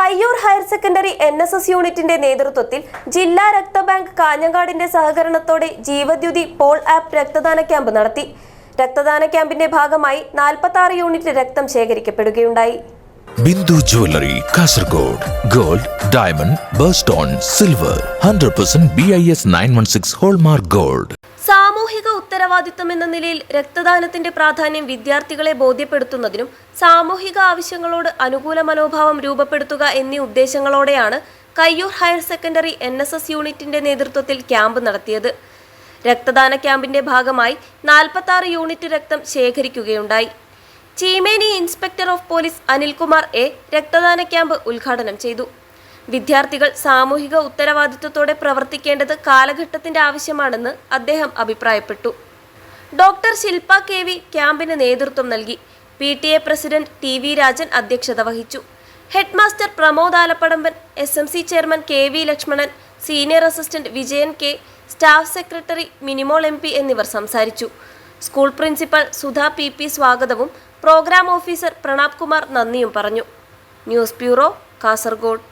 Kayyur higher secondary N S S യൂണിറ്റിന്റെ നേതൃത്വത്തിൽ ജില്ലാ രക്തബാങ്ക് കാഞ്ഞങ്ങാടിന്റെ സഹകരണത്തോടെ ജീവദ്യുതി പോൾ ആപ്പ് രക്തദാന ക്യാമ്പ് നടത്തി. രക്തദാന ക്യാമ്പിന്റെ ഭാഗമായി നാൽപ്പത്തി യൂണിറ്റ് രക്തം ശേഖരിക്കപ്പെടുകയുണ്ടായി. Bindu jewellery Kasaragod gold diamond birthstone silver hundred percent B I S nine one six hallmark gold. സാമൂഹിക ഉത്തരവാദിത്തം എന്ന നിലയിൽ രക്തദാനത്തിന്റെ പ്രാധാന്യം വിദ്യാർത്ഥികളെ ബോധ്യപ്പെടുത്തുന്നതിനും സാമൂഹിക ആവശ്യങ്ങളോട് അനുകൂല മനോഭാവം രൂപപ്പെടുത്തുക എന്നീ ഉദ്ദേശങ്ങളോടെയാണ് Kayyur higher secondary N S S യൂണിറ്റിന്റെ നേതൃത്വത്തിൽ ക്യാമ്പ് നടത്തിയത്. രക്തദാന ക്യാമ്പിന്റെ ഭാഗമായി നാൽപ്പത്തി യൂണിറ്റ് രക്തം ശേഖരിക്കുകയുണ്ടായി. Cheemeni inspector of police Anilkumar A രക്തദാന ക്യാമ്പ് ഉദ്ഘാടനം ചെയ്തു. വിദ്യാർത്ഥികൾ സാമൂഹിക ഉത്തരവാദിത്വത്തോടെ പ്രവർത്തിക്കേണ്ടത് കാലഘട്ടത്തിന്റെ ആവശ്യമാണെന്ന് അദ്ദേഹം അഭിപ്രായപ്പെട്ടു. ഡോക്ടർ ശില്പ കെ വി ക്യാമ്പിന് നേതൃത്വം നൽകി. P T A president T V Rajan അധ്യക്ഷത വഹിച്ചു. Headmaster Pramod Alappadamban S M C chairman K V Lakshmanan senior assistant Vijayan K staff secretary Minimol M എന്നിവർ സംസാരിച്ചു. School principal Sudha P P സ്വാഗതവും programme officer Pranab Kumar നന്ദിയും പറഞ്ഞു. News bureau Kasaragod.